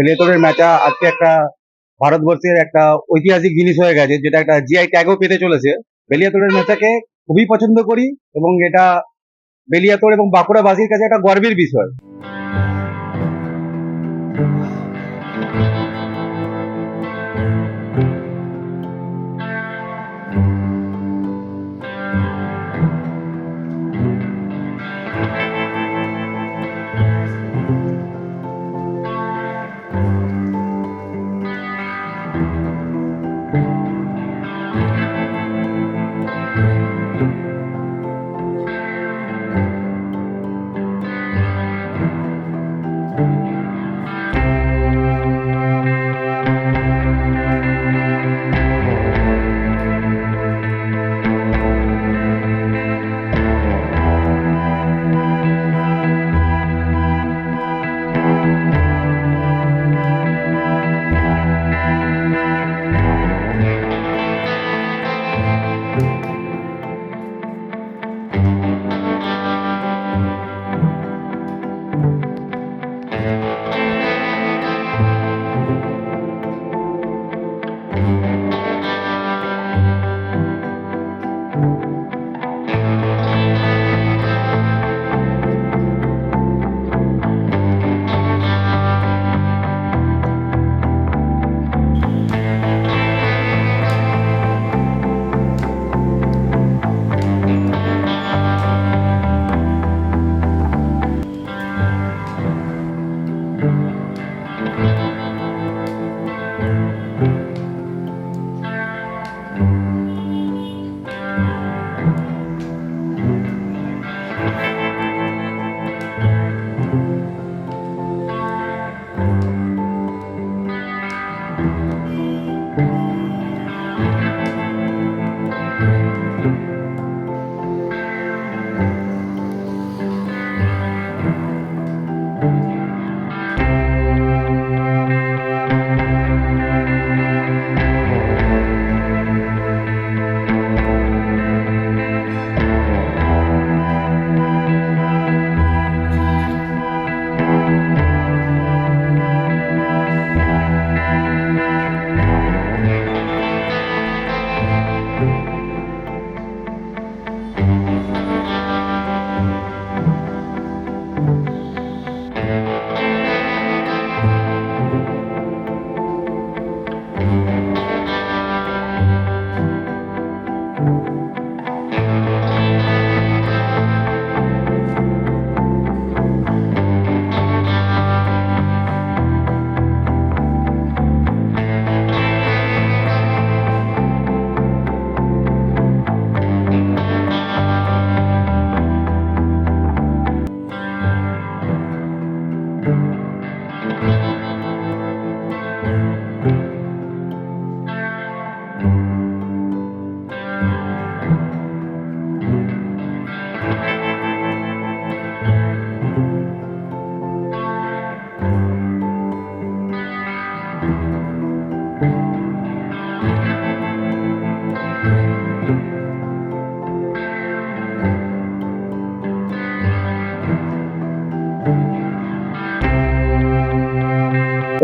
বেলিয়াতোড়ের ম্যাচা আজকে একটা ভারতবর্ষের একটা ঐতিহাসিক জিনিস হয়ে গেছে, যেটা একটা জিআই ট্যাগও পেতে চলেছে। বেলিয়াতোড়ের ম্যাচাকে খুবই পছন্দ করি এবং এটা বেলিয়াতোড় এবং বাঁকুড়াবাসীর কাছে একটা গর্বের বিষয়।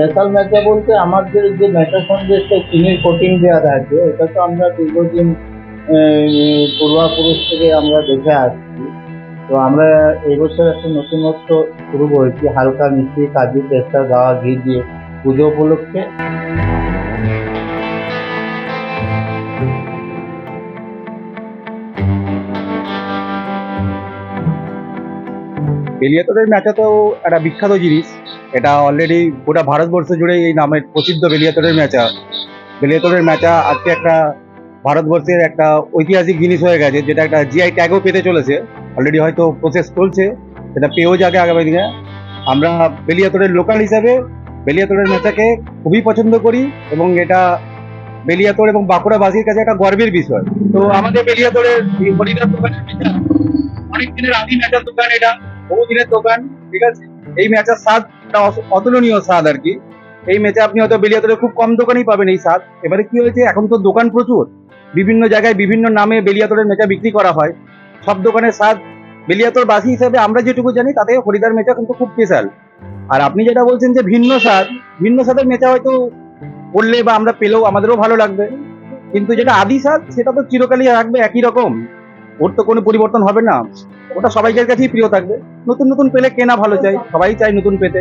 Special ম্যাচে বলতে আমাদের যে সঙ্গে একটা চিনির কোটিং দেওয়া আছে এটা তো আমরা দীর্ঘদিন পূর্বাপুরুষ থেকে আমরা দেখে আসছি। তো আমরা এবছর একটা নতুনত্ব শুরু করেছি, হালকা মিষ্টি কাজু পেস্তা, গাওয়া ঘি দিয়ে পুজো উপলক্ষে। বেলিয়াতোড়ের ম্যাচা তো একটা বিখ্যাত জিনিস। এটা অলরেডি গোটা ভারতবর্ষ জুড়ে এই নামে প্রসিদ্ধ বেলিয়াতোড়ের ম্যাচা বেলিয়াতোড়ের ম্যাচা আজকে একটা ভারতবর্ষের একটা ঐতিহাসিক জিনিস হয়ে গেছে, যেটা একটা জিআই ট্যাগও পেতে চলেছে। অলরেডি হয়তো প্রসেস চলছে, সেটা পেয়েও যাবে আগামী দিনে। আমরা বেলিয়াতোড়ের লোকাল হিসাবে বেলিয়াতোড়ের ম্যাচাকে খুবই পছন্দ করি এবং এটা বেলিয়াতোড় এবং বাঁকুড়াবাসীর কাছে একটা গর্বের বিষয়। তো আমাদের বেলিয়াতোড়ের এই হরিদাস দোকানের অনেক দিনের আদি ম্যাচার দোকান এটা, বহুদিনের দোকান, ঠিক আছে? এই ম্যাচের স্বাদটা অতুলনীয় স্বাদ আর কি। এই ম্যাচে আপনি হয়তো বেলিয়াতলে খুব কম দোকানেই পাবেন এই স্বাদ। এবারে কি হয়েছে, এখন তো দোকান প্রচুর। বিভিন্ন জায়গায় বিভিন্ন নামে বেলিয়াতলের মেচা বিক্রি করা হয়। সব দোকানের স্বাদ বেলিয়াতর বাসি হিসাবে আমরা যেটুকু জানি তাতে হরিদার মেচা কিন্তু খুব স্পেশাল আর আপনি যেটা বলছেন যে ভিন্ন স্বাদ, ভিন্ন স্বাদের মেচা হয়তো বললে বা আমরা পেলেও আমাদেরও ভালো লাগবে। কিন্তু যেটা আদি স্বাদ, সেটা তো চিরকালই রাখবে একই রকম। ওর তো কোনো পরিবর্তন হবে না। ওটা সবাইকার কাছেই প্রিয় থাকবে। নতুন নতুন পেলে কেনা ভালো চাই, সবাই চাই নতুন পেতে।